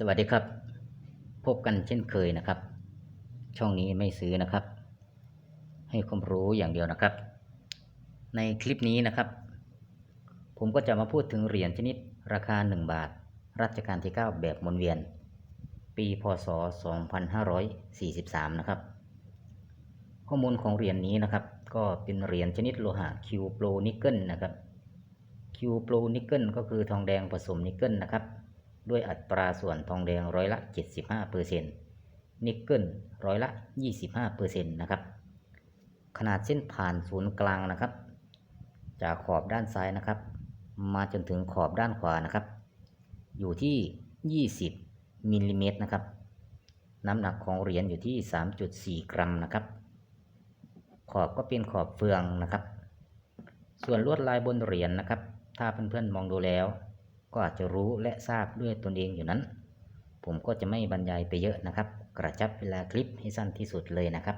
สวัสดีครับ พบกันเช่นเคยนะครับ ช่องนี้ไม่ซื้อนะครับ ให้ความรู้อย่างเดียวนะครับ ในคลิปนี้นะครับ ผมก็จะมาพูดถึงเหรียญชนิดราคา 1 บาท รัชกาลที่ 9 แบบหมุนเวียน ปีพศ 2543 นะครับ ข้อมูลของเหรียญนี้นะครับ ก็เป็นเหรียญชนิดโลหะคิวโปรนิกเกิลนะครับคิวโปรนิกเกิลก็คือทองแดงผสมนิกเกิลนะครับ ด้วยอัตราส่วนทองแดงร้อยละ 75เปอร์เซ็นต์นิกเกิลร้อยละ 25เปอร์เซ็นต์นะครับ ขนาดเส้นผ่านศูนย์กลางนะครับ จากขอบด้านซ้ายนะครับ มาจนถึงขอบด้านขวานะครับ อยู่ที่ 20มิลลิเมตรนะครับ น้ำหนักของเหรียญอยู่ที่ 3.4 กรัมนะครับ ขอบก็เป็นขอบเฟืองนะครับ ส่วนลวดลายบนเหรียญนะครับ ถ้าเพื่อนๆมองดูแล้ว ก็อาจจะรู้และทราบด้วยตนเองอยู่นั้น ผมก็จะไม่บรรยายไปเยอะนะครับ กระชับเวลาคลิปให้สั้นที่สุดเลยนะครับ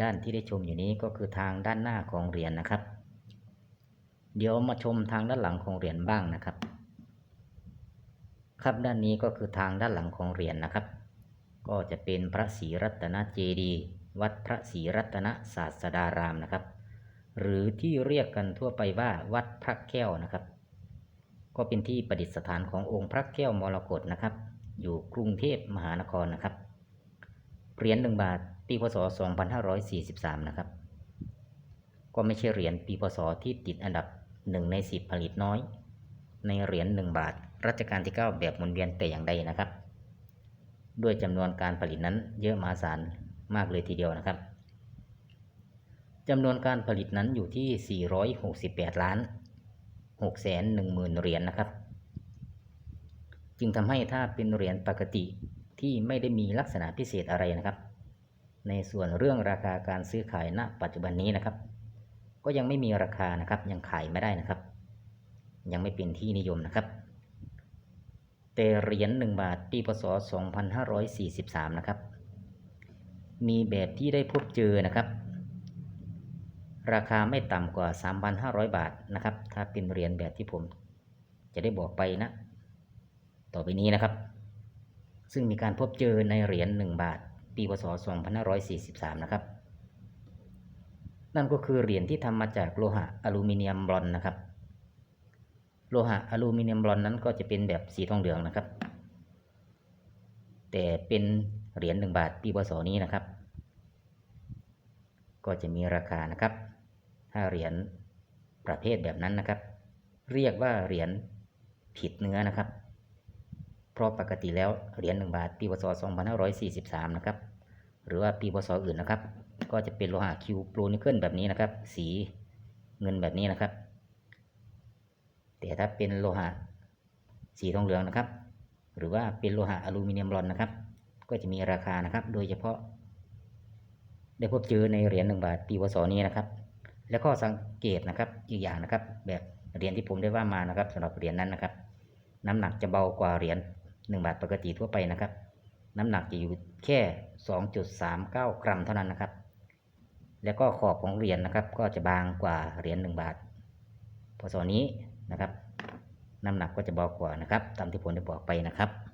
ด้านที่ได้ชมอยู่นี้ก็คือทางด้านหน้าของเหรียญนะครับ เดี๋ยวมาชมทางด้านหลังของเหรียญบ้างนะครับ ครับด้านนี้ก็คือทางด้านหลังของเหรียญนะครับ ก็จะเป็นพระศรีรัตนเจดีย์วัดพระศรีรัตนศาสดารามนะครับ หรือที่เรียกกันทั่วไปว่าวัดพระแก้วนะครับ ก็เป็นที่ประดิษฐานขององค์พระแก้วมรกตนะครับ อยู่กรุงเทพมหานครนะครับ เหรียญหนึ่งบาทปีพศ 2543 นะครับ ก็ไม่ใช่เหรียญปีพศที่ติดอันดับหนึ่งในสิบผลิตน้อย ในเหรียญหนึ่งบาท รัชกาลที่ 9 แบบหมุนเวียนแต่อย่างใดนะครับ ด้วยจำนวนการผลิตนั้นเยอะมหาศาลมากเลยทีเดียวนะครับจำนวนการผลิตนั้นอยู่ที่ 468 ล้าน 6 1 0 0 0 0เหรียญนะครับ จึงทำให้ถ้าเป็นเหรียญปกติที่ไม่ได้มีลักษณะพิเศษอะไรนะครับ ในส่วนเรื่องราคาการซื้อขายณ ปัจจุบันนี้นะครับ ก็ยังไม่มีราคานะครับยังขายไม่ได้นะครับ ยังไม่เป็นที่นิยมนะครับ แต่เหรียญ1บาทปีพศ 2543 นะครับ มีแบบที่ได้พบเจอนะครับ ราคาไม่ต่ำกว่า 3,500 บาทนะครับ ถ้าเป็นเหรียญแบบที่ผมจะได้บอกไปนะ ต่อไปนี้นะครับ ซึ่งมีการพบเจอในเหรียญ1บาท ปีพศ 2543 นะครับ นั่นก็คือเหรียญที่ทำมาจากโลหะอลูมิเนียมบรอนนะครับ โลหะอลูมิเนียมบรอนนั้นก็จะเป็นแบบสีทองเหลืองนะครับ แต่เป็นเหรียญ1บาท ปีพศนี้นะครับก็จะมีราคานะครับ ถ้าเหรียญประเภทแบบนั้นนะครับ เรียกว่าเหรียญผิดเนื้อนะครับ เพราะปกติแล้วเหรียญ1บาทปีพศ2543 นะครับ หรือว่าปีพศอื่นนะครับ ก็จะเป็นโลหะคิวโปรนิเกิลแบบนี้นะครับ สีเงินแบบนี้นะครับ แต่ถ้าเป็นโลหะสีทองเหลืองนะครับ หรือว่าเป็นโลหะอลูมิเนียมบรอนนะครับ ก็จะมีราคานะครับ โดยเฉพาะได้พบเจอในเหรียญหนึ่งบาทปีพศนี้นะครับ แล้วก็สังเกตนะครับอีกอย่างนะครับ แบบเหรียญที่ผมได้ว่ามานะครับสำหรับเหรียญนั้นนะครับ น้ำหนักจะเบากว่าเหรียญหนึ่งบาทปกติทั่วไปนะครับ น้ำหนักจะอยู่แค่ 2.39 กรัมเท่านั้นนะครับ แล้วก็ขอบของเหรียญนะครับ ก็จะบางกว่าเหรียญหนึ่งบาทพศนี้นะครับ น้ำหนักก็จะเบากว่านะครับ ตามที่ผมได้บอกไปนะครับ